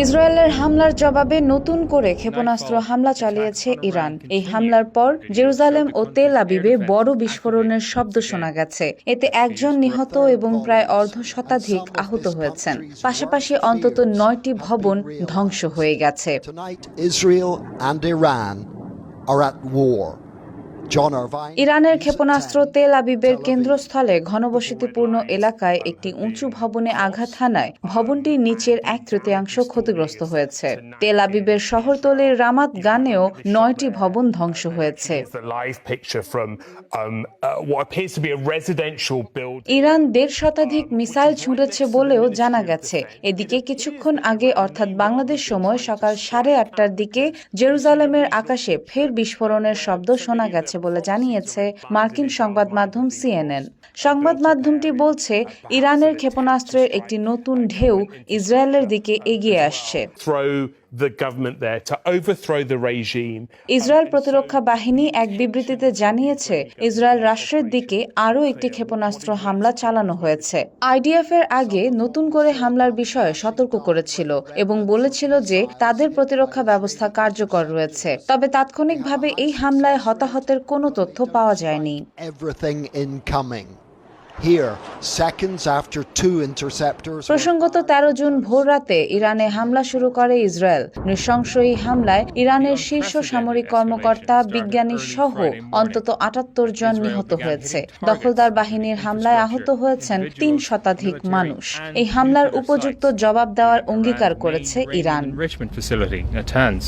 ইসরায়েলের হামলার জবাবে নতুন করে ক্ষেপণাস্ত্র হামলা চালিয়েছে ইরান। এই হামলার পর জেরুজালেম ও তেল আবিবে বড় বিস্ফোরণের শব্দ শোনা গেছে। এতে একজন নিহত এবং প্রায় অর্ধ শতাধিক আহত হয়েছেন। পাশাপাশি অন্তত নয়টি ভবন ধ্বংস হয়ে গেছে। ইরানের ক্ষেপণাস্ত্র তেল আবিবের কেন্দ্রস্থলে ঘনবসতিপূর্ণ এলাকায় একটি উঁচু ভবনে আঘাত হানায়। ভবনটির নিচের এক তৃতীয়াংশ ক্ষতিগ্রস্ত হয়েছে। তেল আবিবের শহরতলির রামাত গানেও নয়টি ভবন ধ্বংস হয়েছে. ইরান দেড় শতাধিক মিসাইল ছুঁড়েছে বলেও জানা গেছে। এদিকে কিছুক্ষণ আগে অর্থাৎ বাংলাদেশ সময় সকাল সাড়ে আটটার দিকে জেরুজালেমের আকাশে ফের বিস্ফোরণের শব্দ শোনা গেছে বলে জানিয়েছে মার্কিন সংবাদ মাধ্যম সিএনএন। সংবাদ মাধ্যমটি বলছে, ইরানের ক্ষেপণাস্ত্রের একটি নতুন ঢেউ ইসরায়েলের দিকে এগিয়ে আসছে। Throw the government there to overthrow the regime. Israel প্রতিরক্ষা বাহিনী এক বিবৃতিতে জানিয়েছে ইসরায়েল রাষ্ট্রের দিকে আরও একটি ক্ষেপণাস্ত্র হামলা চালানো হয়েছে। আইডিএফ এর আগে নতুন করে হামলার বিষয়ে সতর্ক করেছিল এবং বলেছিল যে তাদের প্রতিরক্ষা ব্যবস্থা কার্যকর রয়েছে। তবে তাৎক্ষণিকভাবে এই হামলায় হতাহতের কোনো তথ্য পাওয়া যায়নি। প্রসঙ্গত তেরো জুন ভোর রাতে ইরানে হামলা শুরু করে ইসরায়েল। নৃশংস এই হামলায় ইরানের শীর্ষ সামরিক কর্মকর্তা বিজ্ঞানী সহ অন্তত আটাত্তর জন নিহত হয়েছে। দখলদার বাহিনীর হামলায় আহত হয়েছেন তিন শতাধিক মানুষ। এই হামলার উপযুক্ত জবাব দেওয়ার অঙ্গীকার করেছে Iran. Enrichment facility at Tanz.